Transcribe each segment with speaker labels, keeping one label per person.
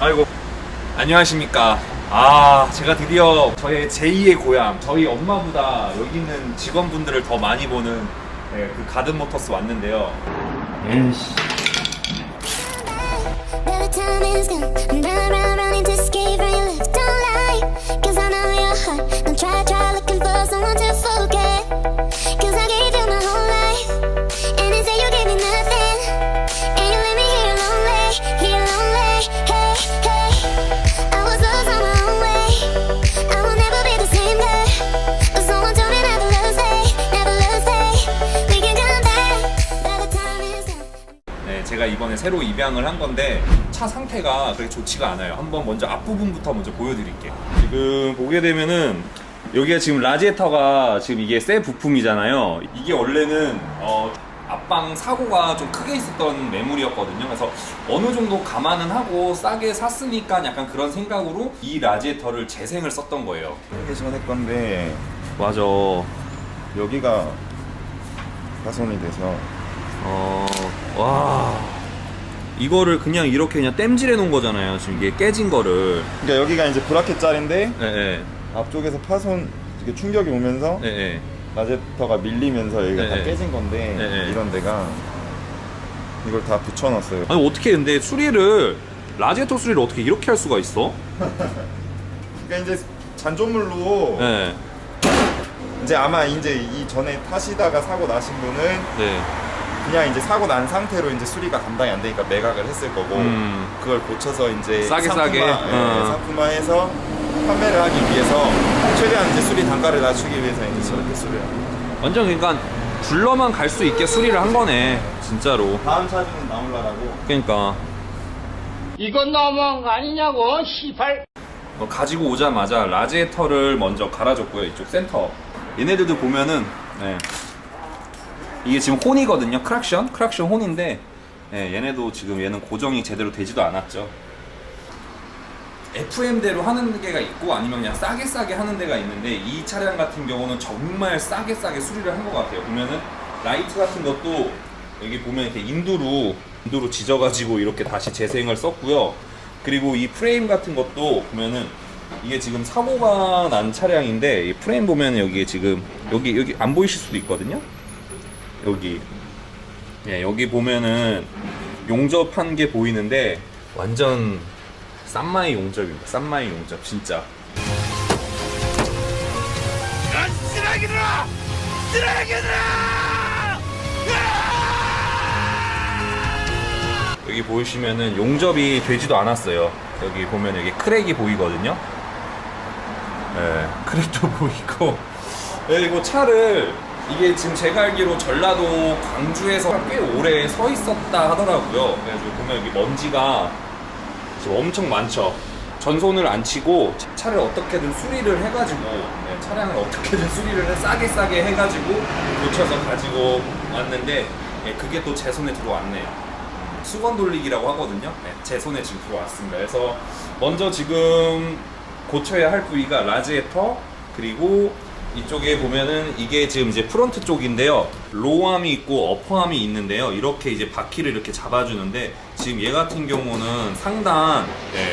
Speaker 1: 아이고. 안녕하십니까. 아 제가 드디어 저의 제2의 고향 저희 엄마보다 여기 있는 직원분들을 더 많이 보는 네, 그 가든 모터스 왔는데요. 에이씨 새로 입양을 한 건데 차 상태가 그렇게 좋지가 않아요. 한번 먼저 앞부분부터 먼저 보여드릴게요. 지금 보게 되면은 여기가 지금 라지에터가 지금 이게 새 부품이잖아요. 이게 원래는 어, 앞방 사고가 좀 크게 있었던 매물이었거든요. 그래서 어느 정도 감안은 하고 싸게 샀으니까 약간 그런 생각으로 이 라지에터를 재생을 썼던 거예요.
Speaker 2: 이게 전에 건데
Speaker 1: 맞아.
Speaker 2: 여기가 파손이 돼서
Speaker 1: 어, 와. 이거를 그냥 이렇게 그냥 땜질해 놓은 거잖아요. 지금 이게 깨진 거를.
Speaker 2: 그러니까 여기가 이제 브라켓 자리인데
Speaker 1: 예, 예.
Speaker 2: 앞쪽에서 파손 이게 충격이 오면서
Speaker 1: 예, 예.
Speaker 2: 라제터가 밀리면서 여기가
Speaker 1: 네,
Speaker 2: 다
Speaker 1: 네.
Speaker 2: 깨진 건데
Speaker 1: 네, 네.
Speaker 2: 이런 데가 이걸 다 붙여놨어요.
Speaker 1: 아니 어떻게 근데 수리를 라지에터 수리를 어떻게 이렇게 할 수가 있어?
Speaker 2: 그러니까 이제 잔존물로
Speaker 1: 네,
Speaker 2: 이제 아마 이제 이 전에 타시다가 사고 나신 분은
Speaker 1: 네.
Speaker 2: 그냥 이제 사고 난 상태로 이제 수리가 감당이 안 되니까 매각을 했을 거고
Speaker 1: 음.
Speaker 2: 그걸 고쳐서 이제
Speaker 1: 싸게
Speaker 2: 상품화,
Speaker 1: 싸게?
Speaker 2: 예,
Speaker 1: 어.
Speaker 2: 상품화해서 판매를 하기 위해서 최대한 이제 수리 단가를 낮추기 위해서 이제 저렇게 수리를 합니다.
Speaker 1: 완전 그러니까 굴러만 갈 수 있게 수리를 한 거네, 진짜로.
Speaker 2: 다음 차주는 나올라라고
Speaker 1: 그러니까
Speaker 3: 이건 너무한 거 아니냐고, 시발.
Speaker 1: 어, 가지고 오자마자 라지에터를 먼저 갈아줬고요, 이쪽 센터. 얘네들도 보면은 네. 이게 지금 혼이거든요, 크락션, 크락션 혼인데 예, 얘네도 지금 얘는 고정이 제대로 되지도 않았죠. FM대로 하는 데가 있고 아니면 그냥 싸게 싸게 하는 데가 있는데 이 차량 같은 경우는 정말 싸게 싸게 수리를 한 것 같아요. 보면은 라이트 같은 것도 여기 보면 이렇게 인두로 인두로 지져가지고 이렇게 다시 재생을 썼고요. 그리고 이 프레임 같은 것도 보면은 이게 지금 사고가 난 차량인데 이 프레임 보면 여기 지금 여기 여기 안 보이실 수도 있거든요. 여기 예, 여기 보면은 용접한 게 보이는데 완전 쌈마이 용접입니다. 쌈마이 용접 진짜. 여기 보이시면은 용접이 되지도 않았어요. 여기 보면 여기 크랙이 보이거든요. 예, 크랙도 보이고. 그리고 차를 이게 지금 제가 알기로 전라도 광주에서 꽤 오래 서 있었다 하더라고요. 그래가지고 보면 여기 먼지가 엄청 많죠. 전손을 안 치고 차를 어떻게든 수리를 해가지고 네, 차량을 어떻게든 수리를 해, 싸게 싸게 해가지고 고쳐서 가지고 왔는데 예, 그게 또 제 손에 들어왔네요. 수건 돌리기라고 하거든요. 네, 제 손에 지금 들어왔습니다. 그래서 먼저 지금 고쳐야 할 부위가 라지에터 그리고 이쪽에 보면은 이게 지금 이제 프론트 쪽인데요. 로우암이 있고 어퍼암이 있는데요. 이렇게 이제 바퀴를 이렇게 잡아주는데 지금 얘 같은 경우는 상단 네,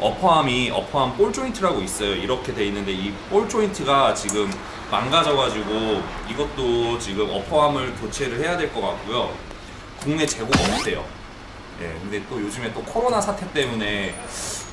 Speaker 1: 어퍼암이 어퍼암 볼 조인트라고 있어요. 이렇게 돼 있는데 이 볼 조인트가 지금 망가져가지고 이것도 지금 어퍼암을 교체를 해야 될 것 같고요. 국내 재고가 없대요. 예, 근데 또 요즘에 또 코로나 사태 때문에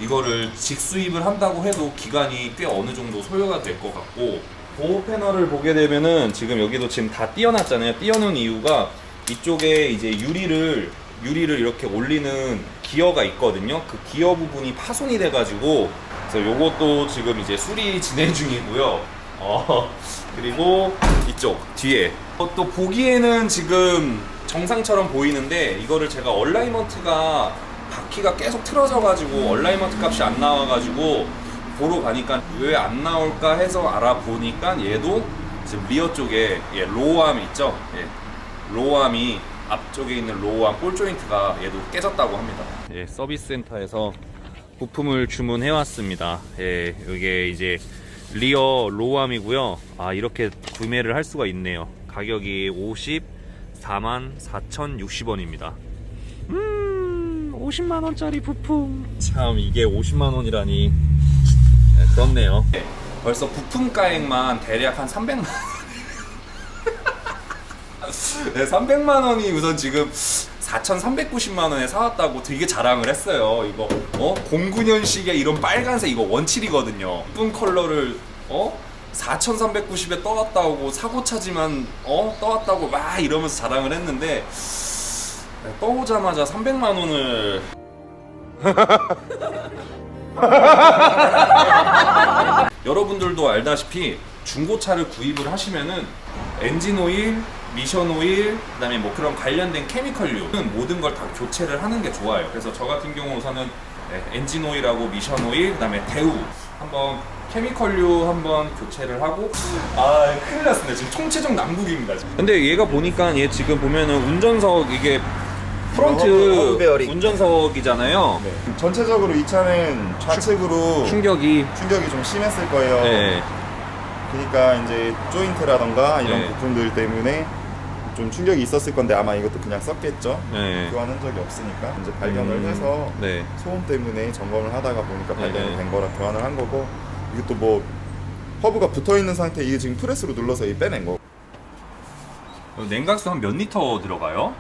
Speaker 1: 이거를 직수입을 한다고 해도 기간이 꽤 어느 정도 소요가 될 것 같고 보호 패널을 보게 되면은 지금 여기도 지금 다 띄어놨잖아요. 띄어놓은 이유가 이쪽에 이제 유리를 유리를 이렇게 올리는 기어가 있거든요. 그 기어 부분이 파손이 돼가지고 그래서 요것도 지금 이제 수리 진행 중이고요. 어, 그리고 이쪽 뒤에 어, 또 보기에는 지금 정상처럼 보이는데 이거를 제가 얼라이먼트가 바퀴가 계속 틀어져가지고 얼라이먼트 값이 안 나와가지고 보러 가니까 왜 안 나올까 해서 알아보니까 얘도 지금 리어 쪽에 예, 로우암 있죠? 예, 로우암이 앞쪽에 있는 로우암 볼 조인트가 얘도 깨졌다고 합니다. 예, 서비스 센터에서 부품을 주문해 왔습니다. 예, 이게 이제 리어 로우암이고요. 아, 이렇게 구매를 할 수가 있네요. 가격이 54만 4,060원입니다. 음, 50만 원짜리 부품. 참 이게 50만 원이라니. 네, 그렇네요. 벌써 부품가액만 대략 한 300만 원. 네, 300만 원이 우선 지금 4,390만 원에 사왔다고 되게 자랑을 했어요. 이거 어 09년식의 이런 빨간색 이거 원칠이거든요. 예쁜 컬러를 어 4,390에 떠왔다고 사고 차지만 어 떠왔다고 막 이러면서 자랑을 했는데 네, 떠오자마자 300만 원을 여러분들도 알다시피 중고차를 구입을 하시면은 엔진 오일, 미션 오일, 그다음에 뭐 그런 관련된 케미컬류는 모든 걸 다 교체를 하는 게 좋아요. 그래서 저 같은 경우 우선은 네, 엔진 오일하고 미션 오일, 그다음에 대우 한번 케미컬류 한번 교체를 하고 아 큰일 났습니다. 지금 총체적 난국입니다. 지금. 근데 얘가 보니까 얘 지금 보면은 운전석 이게 프론트
Speaker 2: 허브- 허브 베어링.
Speaker 1: 운전석이잖아요.
Speaker 2: 네. 전체적으로 이 차는 좌측으로
Speaker 1: 충격이
Speaker 2: 충격이 좀 심했을 거예요.
Speaker 1: 네.
Speaker 2: 그러니까 이제 조인트라던가 이런
Speaker 1: 네.
Speaker 2: 부품들 때문에 좀 충격이 있었을 건데 아마 이것도 그냥 썼겠죠.
Speaker 1: 네.
Speaker 2: 교환 흔적이 없으니까 이제 발견을
Speaker 1: 음,
Speaker 2: 해서
Speaker 1: 네.
Speaker 2: 소음 때문에 점검을 하다가 보니까
Speaker 1: 네,
Speaker 2: 발견이
Speaker 1: 네.
Speaker 2: 된 거라 교환을 한 거고 이것도 뭐 허브가 붙어 있는 상태 이게 지금 프레스로 눌러서 이 빼낸 거.
Speaker 1: 냉각수 한 몇 리터 들어가요?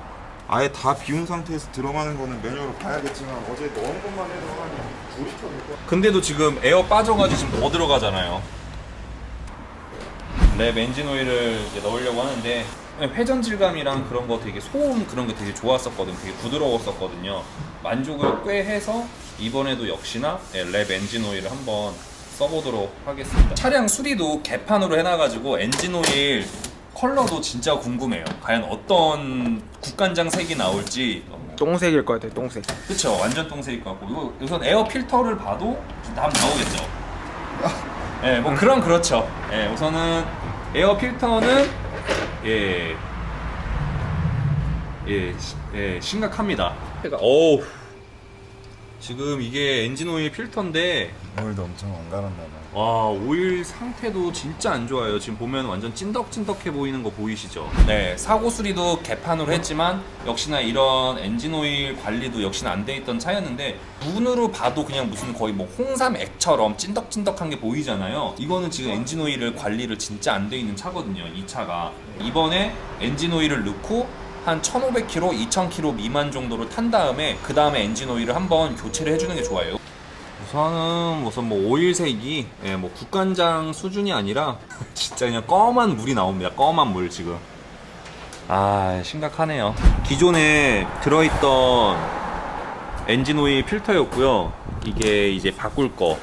Speaker 2: 아예 다 비운 상태에서 들어가는 거는 메뉴로 봐야겠지만 어제 넣은 것만 해도 한 9리터 정도.
Speaker 1: 근데도 지금 에어 빠져가지고 지금 더 들어가잖아요. 랩 엔진 오일을 이제 넣으려고 하는데 회전 질감이랑 그런 거 되게 소음 그런 게 되게 좋았었거든. 되게 부드러웠었거든요. 만족을 꽤 해서 이번에도 역시나 예, 랩 엔진 오일을 한번 써보도록 하겠습니다. 차량 수리도 개판으로 해놔가지고 엔진 오일 컬러도 진짜 궁금해요. 과연 어떤 국간장 색이 나올지.
Speaker 4: 똥색일 것 같아요, 똥색.
Speaker 1: 그쵸 완전 똥색일 것 같고. 이거 우선 에어 필터를 봐도 답 나오겠죠. 예, 뭐 그런 그렇죠. 예, 우선은 에어 필터는 예, 예, 시- 예 심각합니다. 어우. 지금 이게 엔진 오일 필터인데
Speaker 2: 오일도 엄청 안 갈았나 봐.
Speaker 1: 와 오일 상태도 진짜 안 좋아요. 지금 보면 완전 찐덕찐덕해 보이는 거 보이시죠? 네 사고 수리도 개판으로 했지만 역시나 이런 엔진 오일 관리도 역시나 안 돼 있던 차였는데 눈으로 봐도 그냥 무슨 거의 뭐 홍삼 액처럼 찐덕찐덕한 게 보이잖아요. 이거는 지금 엔진 오일을 관리를 진짜 안 돼 있는 차거든요 이 차가. 이번에 엔진 오일을 넣고 한 1500km, 2000km 미만 정도를 탄 다음에 그 다음에 엔진 오일을 한번 교체를 해주는 게 좋아요 우선은 우선 뭐 오일색이 예, 뭐 국간장 수준이 아니라 진짜 그냥 검은 물이 나옵니다. 검은 물 지금. 아 심각하네요. 기존에 들어있던 엔진 오일 필터였고요. 이게 이제 바꿀 거.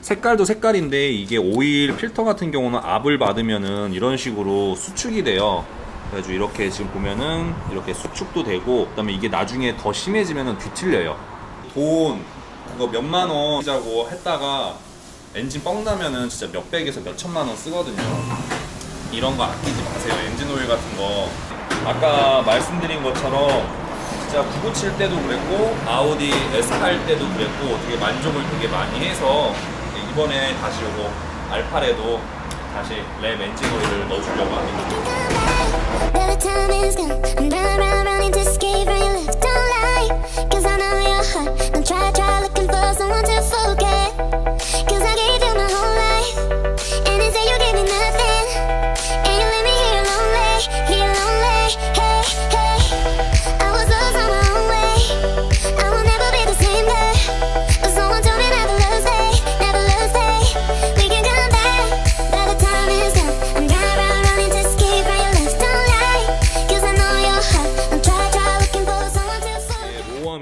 Speaker 1: 색깔도 색깔인데 이게 오일 필터 같은 경우는 압을 받으면은 이런 식으로 수축이 돼요. 그래가지고 이렇게 지금 보면은 이렇게 수축도 되고 그다음에 이게 나중에 더 심해지면은 뒤틀려요. 돈 그거 몇만 원이자고 했다가 엔진 뻥 나면은 진짜 몇백에서 몇천만 원 쓰거든요. 이런 거 아끼지 마세요. 엔진 오일 같은 거. 아까 말씀드린 것처럼 진짜 997 때도 그랬고 아우디 S8 때도 그랬고 되게 만족을 되게 많이 해서 이번에 다시 요거 알파에도 다시 랩 엔진 오일을 넣어주려고 합니다.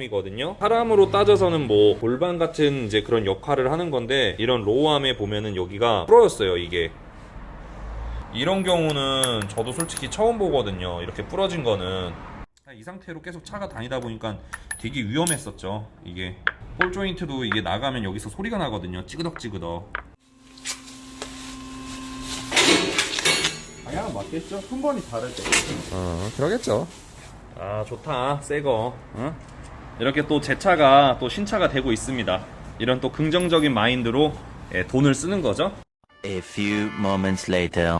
Speaker 1: 로우암이거든요. 사람으로 따져서는 뭐 골반 같은 이제 그런 역할을 하는 건데 이런 로우암에 보면은 여기가 부러졌어요 이게. 이런 경우는 저도 솔직히 처음 보거든요. 이렇게 부러진 거는 이 상태로 계속 차가 다니다 보니까 되게 위험했었죠. 이게 볼 조인트도 이게 나가면 여기서 소리가 나거든요. 찌그덕찌그덕.
Speaker 2: 방향은 맞겠죠? 순번이 다를 때.
Speaker 1: 어, 그러겠죠. 아, 좋다. 새 거. 어? 이렇게 또 제 차가 또 신차가 되고 있습니다. 이런 또 긍정적인 마인드로 예, 돈을 쓰는 거죠.
Speaker 5: A few moments later.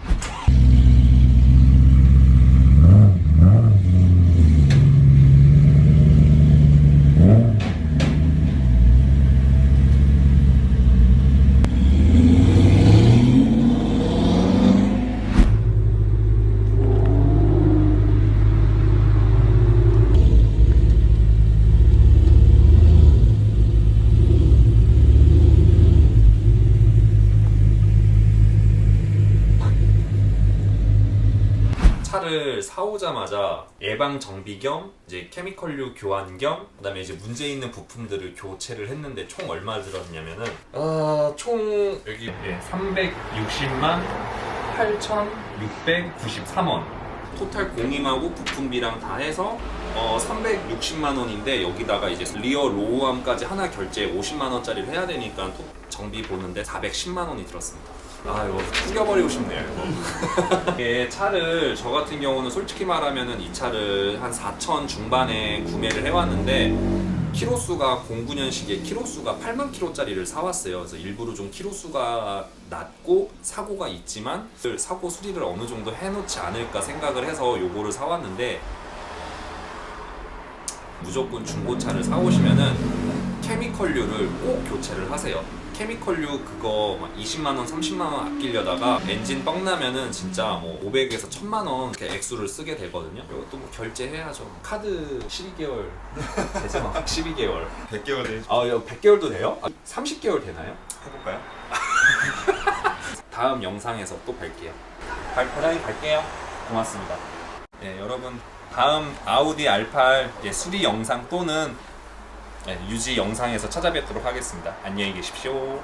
Speaker 1: 차를 사오자마자 예방 정비 겸 이제 케미컬류 교환 겸 그다음에 이제 문제 있는 부품들을 교체를 했는데 총 얼마 들었냐면은 어총 여기 예, 360만 8,693원. 토탈 공임하고 부품비랑 다 해서 어, 360만 원인데 여기다가 이제 리어 로우함까지 하나 결제 50만 원짜리를 해야 되니까 토- 정비 보는데 410만 원이 들었습니다. 아 이거 죽여버리고 싶네요 이거. 이게 차를 저 같은 경우는 솔직히 말하면은 이 차를 한 4천 중반에 구매를 해왔는데 키로수가 09년식에 키로수가 8만 키로짜리를 사왔어요. 그래서 일부러 좀 키로수가 낮고 사고가 있지만 사고 수리를 어느 정도 해놓지 않을까 생각을 해서 요거를 사왔는데 무조건 중고차를 사오시면은 케미컬류를 꼭 교체를 하세요. 케미컬류 그거 막 20만 원, 30만 원 아끼려다가 엔진 뻥 나면은 진짜 뭐 500에서 1000만 원 이렇게 액수를 쓰게 되거든요. 이것도 뭐 결제해야죠. 카드 12개월 되죠? 12개월.
Speaker 2: 100개월 돼
Speaker 1: 아, 이거 100개월도 돼요? 아, 30개월 되나요?
Speaker 2: 해볼까요?
Speaker 1: 다음 영상에서 또 뵐게요. 발, 사장님 갈게요. 고맙습니다. 네, 여러분 다음 아우디 R8 이제 수리 영상 또는 네, 유지 영상에서 찾아뵙도록 하겠습니다. 안녕히 계십시오.